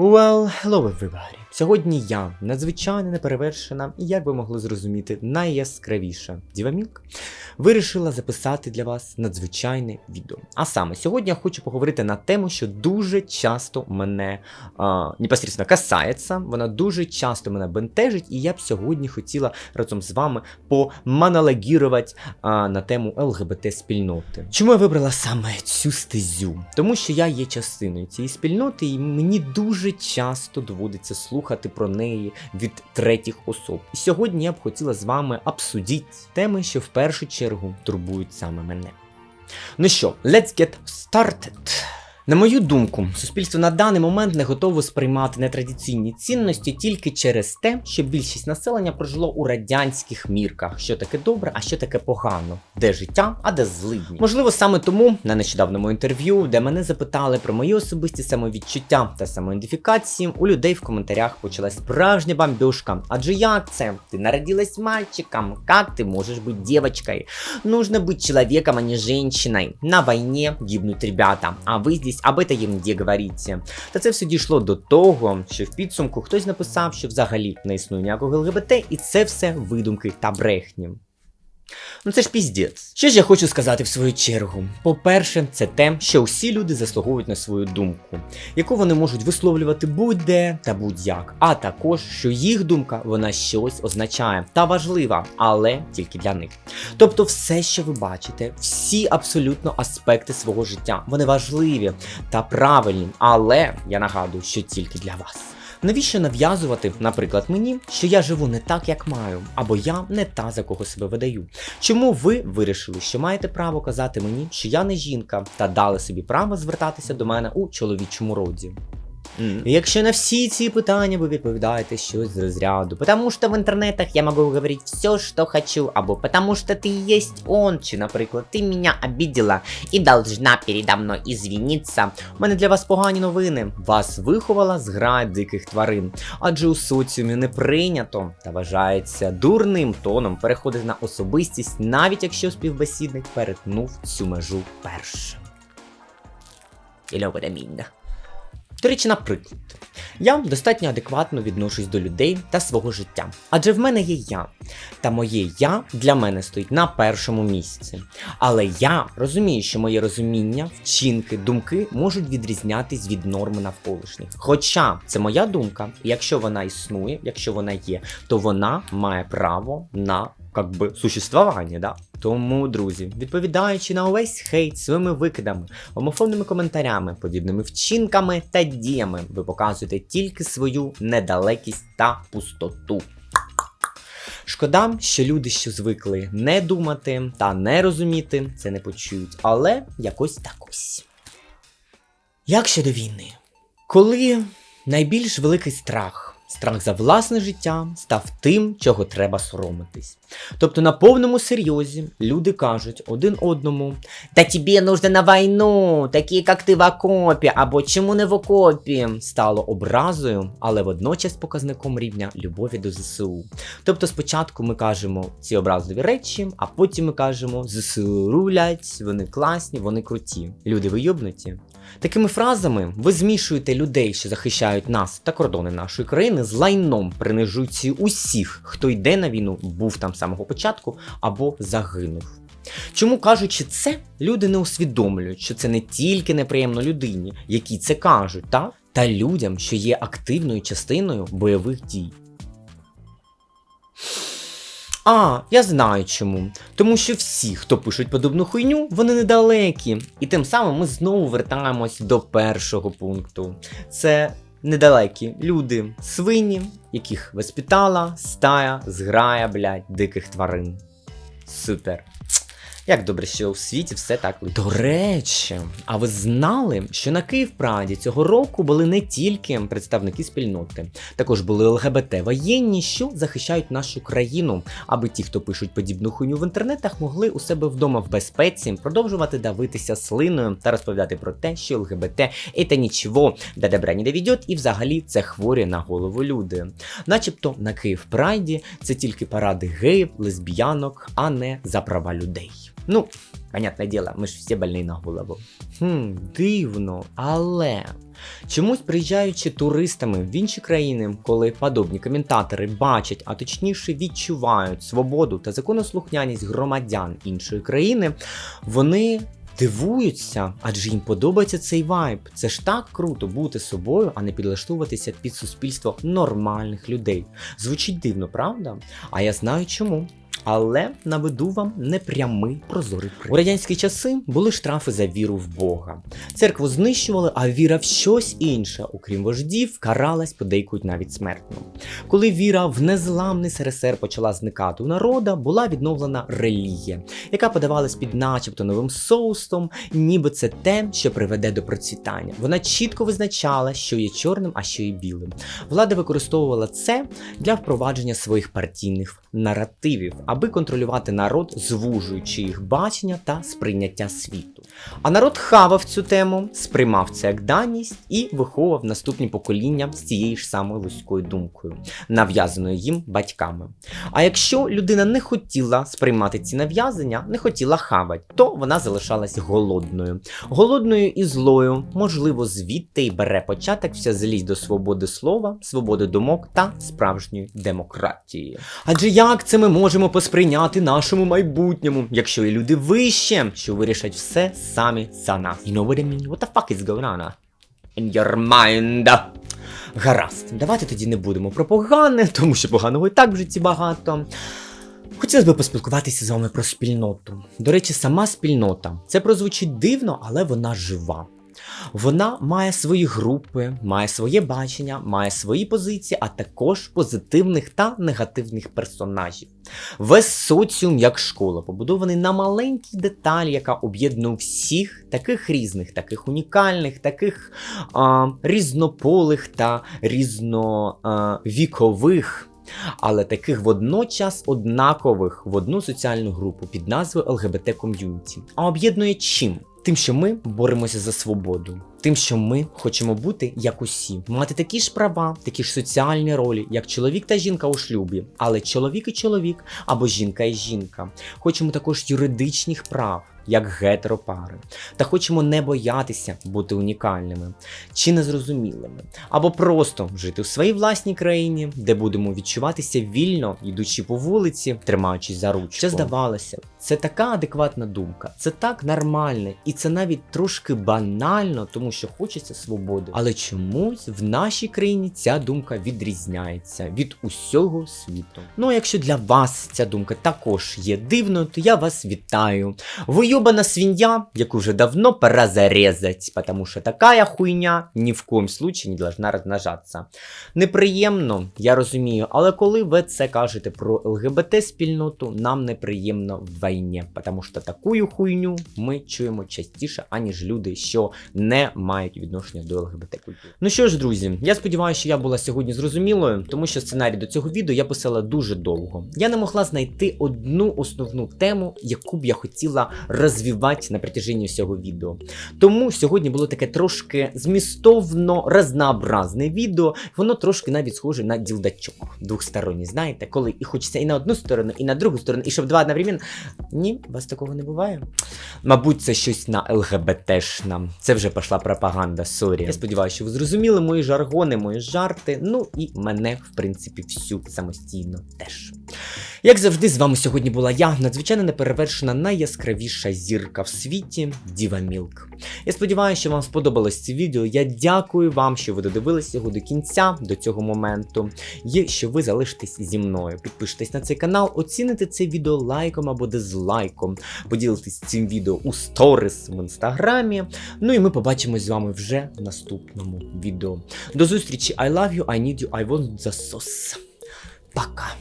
Well, hello everybody. Сьогодні я надзвичайно неперевершена і, як ви могли зрозуміти, найяскравіша Діва Мілк вирішила записати для вас надзвичайне відео. А саме сьогодні я хочу поговорити на тему, що дуже часто мене а, непосредственно касається, вона дуже часто мене бентежить, і я б сьогодні хотіла разом з вами помонологірувати а, на тему ЛГБТ спільноти. Чому я вибрала саме цю стезю? Тому що я є частиною цієї спільноти, і мені дуже часто доводиться слухати про неї від третіх особ. І сьогодні я б хотіла з вами обсудити теми, що в першу чергу турбують саме мене. Ну що, let's get started. На мою думку, суспільство на даний момент не готово сприймати нетрадиційні цінності тільки через те, що більшість населення прожило у радянських мірках, що таке добре, а що таке погано, де життя, а де злидні. Можливо, саме тому на нещодавньому інтерв'ю, де мене запитали про мої особисті самовідчуття та самоідентифікації, у людей в коментарях почалась справжня бомбежка. Адже як це? Ти народилась мальчиком, як ти можеш бути дівчинкою? Нужно быть человеком, а не женщиной. На войне гибнуть ребята, а ви здесь об та ерунді говорите. Та це все дійшло до того, що в підсумку хтось написав, що взагалі не існує ніякого ЛГБТ, і це все видумки та брехні. Ну це ж піздець. Що ж я хочу сказати в свою чергу? По-перше, це те, що усі люди заслуговують на свою думку, яку вони можуть висловлювати будь-де та будь-як, а також, що їх думка вона щось означає та важлива, але тільки для них. Тобто, все, що ви бачите, всі абсолютно аспекти свого життя, вони важливі та правильні, але я нагадую, що тільки для вас. Навіщо нав'язувати, наприклад, мені, що я живу не так, як маю, або я не та, за кого себе видаю? Чому ви вирішили, що маєте право казати мені, що я не жінка, та дали собі право звертатися до мене у чоловічому роді? Якщо на всі ці питання ви відповідаєте щось з розряду, потому що в інтернетах я можу говорити все, що хочу, або потому що ти є он, чи, наприклад, ти мене обидела і должна передо мною извиниться. У мене для вас погані новини. Вас виховала зграя диких тварин, адже у соціумі не прийнято та вважається дурним тоном переходити на особистість, навіть якщо співбесідник перетнув цю межу першим. І льоводаміння. До речі, наприклад, я достатньо адекватно відношусь до людей та свого життя. Адже в мене є я. Та моє я для мене стоїть на першому місці. Але я розумію, що моє розуміння, вчинки, думки можуть відрізнятись від норми навколишніх. Хоча це моя думка, і якщо вона існує, якщо вона є, то вона має право на как би существування, да? Тому, друзі, відповідаючи на увесь хейт своїми викидами, гомофобними коментарями, подібними вчинками та діями, ви показуєте тільки свою недалекість та пустоту. Шкода, що люди, що звикли не думати та не розуміти, це не почують, але якось так ось. Як щодо війни? Коли найбільш великий страх Страх за власне життя став тим, чого треба соромитись. Тобто на повному серйозі люди кажуть один одному: Та тобі нужно на війну, такі як ти в окопі, або чому не в окопі, стало образою, але водночас показником рівня любові до ЗСУ. Тобто спочатку ми кажемо ці образливі речі, а потім ми кажемо ЗСУ рулять, вони класні, вони круті. Люди вийобнуті. Такими фразами ви змішуєте людей, що захищають нас та кордони нашої країни, з лайном, принижуючи усіх, хто йде на війну, був там з самого початку або загинув. Чому кажучи це, люди не усвідомлюють, що це не тільки неприємно людині, які це кажуть, та, та людям, що є активною частиною бойових дій. А, я знаю чому. Тому що всі, хто пишуть подобну хуйню, вони недалекі. І тим самим ми знову вертаємось до першого пункту. Це недалекі люди, свині, яких воспитала стая, зграя, блядь, диких тварин. Супер. Як добре, що у світі все так летить. До речі, а ви знали, що на Київпраді цього року були не тільки представники спільноти, також були ЛГБТ воєнні, що захищають нашу країну, аби ті, хто пишуть подібну хуйню в інтернетах, могли у себе вдома в безпеці продовжувати давитися слиною та розповідати про те, що ЛГБТ це нічого до добра не доведет, і взагалі це хворі на голову люди. Начебто на Київпрайді це тільки паради геїв, лесбіянок, а не за права людей. Ну, понятне діло, ми ж всі больні на голову. Хм, дивно, але чомусь приїжджаючи туристами в інші країни, коли подобні коментатори бачать, а точніше відчувають свободу та законослухняність громадян іншої країни, вони. Дивуються, адже їм подобається цей вайб. Це ж так круто бути собою, а не підлаштовуватися під суспільство нормальних людей. Звучить дивно, правда? А я знаю чому. Але наведу вам непрямий прозорий приклад. У радянські часи були штрафи за віру в Бога. Церкву знищували, а віра в щось інше, окрім вождів, каралась подейкують навіть смертно. Коли віра в незламний СРСР почала зникати у народа, була відновлена релігія, яка подавалась під начебто новим соусом, ніби це те, що приведе до процвітання. Вона чітко визначала, що є чорним, а що є білим. Влада використовувала це для впровадження своїх партійних наративів, аби контролювати народ, звужуючи їх бачення та сприйняття світу. А народ хавав цю тему, сприймав це як даність і виховував наступні покоління з цією ж самою вузькою думкою, нав'язаною їм батьками. А якщо людина не хотіла сприймати ці нав'язання, не хотіла хавати, то вона залишалась голодною. Голодною і злою, можливо, звідти й бере початок вся злість до свободи слова, свободи думок та справжньої демократії. Адже як це ми можемо посприйняти нашому майбутньому, якщо є люди вище, що вирішать все самі за нас? You know what I mean? What the fuck is going on? In your mind? Гаразд, давайте тоді не будемо про погане, тому що поганого і так в житті багато. Хотілося б поспілкуватися з вами про спільноту. До речі, сама спільнота. Це прозвучить дивно, але вона жива. Вона має свої групи, має своє бачення, має свої позиції, а також позитивних та негативних персонажів. Весь соціум, як школа, побудований на маленькій деталі, яка об'єднує всіх таких різних, таких унікальних, таких а, різнополих та різновікових. Але таких водночас однакових в одну соціальну групу під назвою ЛГБТ ком'юніті. А об'єднує чим? Тим, що ми боремося за свободу, тим, що ми хочемо бути як усі, мати такі ж права, такі ж соціальні ролі, як чоловік та жінка у шлюбі, але чоловік і чоловік або жінка і жінка. Хочемо також юридичних прав, як гетеропари, та хочемо не боятися бути унікальними чи незрозумілими, або просто жити в своїй власній країні, де будемо відчуватися вільно, йдучи по вулиці, тримаючись за ручку. Це здавалося, це така адекватна думка, це так нормально, і це навіть трошки банально, тому що хочеться свободи. Але чомусь в нашій країні ця думка відрізняється від усього світу. Ну а якщо для вас ця думка також є дивною, то я вас вітаю. Ви ёбана свинья, яку вже давно пора зарезать, потому що така хуйня ні в коем случае не должна розмножатися. Неприємно, я розумію, але коли ви це кажете про ЛГБТ спільноту, нам неприємно в війні, тому що таку хуйню ми чуємо частіше, аніж люди, що не мають відношення до ЛГБТ культури. Ну що ж, друзі, я сподіваюся, що я була сьогодні зрозумілою, тому що сценарій до цього відео я писала дуже довго. Я не могла знайти одну основну тему, яку б я хотіла розвивати на протяженні всього відео. Тому сьогодні було таке трошки змістовно разнообразне відео. Воно трошки навіть схоже на ділдачок двохсторонній, знаєте, коли і хочеться і на одну сторону, і на другу сторону, і щоб два одновременно. Ні, у вас такого не буває. Мабуть, це щось на ЛГБТшна. Це вже пішла пропаганда, сорі. Я сподіваюся, що ви зрозуміли мої жаргони, мої жарти. Ну і мене, в принципі, всю самостійно теж. Як завжди, з вами сьогодні була я, надзвичайно неперевершена, найяскравіша зірка в світі Діва Мілк. Я сподіваюся, що вам сподобалось це відео. Я дякую вам, що ви додивились його до кінця, до цього моменту, і що ви залишитесь зі мною. Підпишитесь на цей канал, оціните це відео лайком або дизлайком, поділитесь цим відео у сторіс в інстаграмі. Ну і ми побачимось з вами вже в наступному відео. До зустрічі! I love you, I need you, I want the sauce. Пока!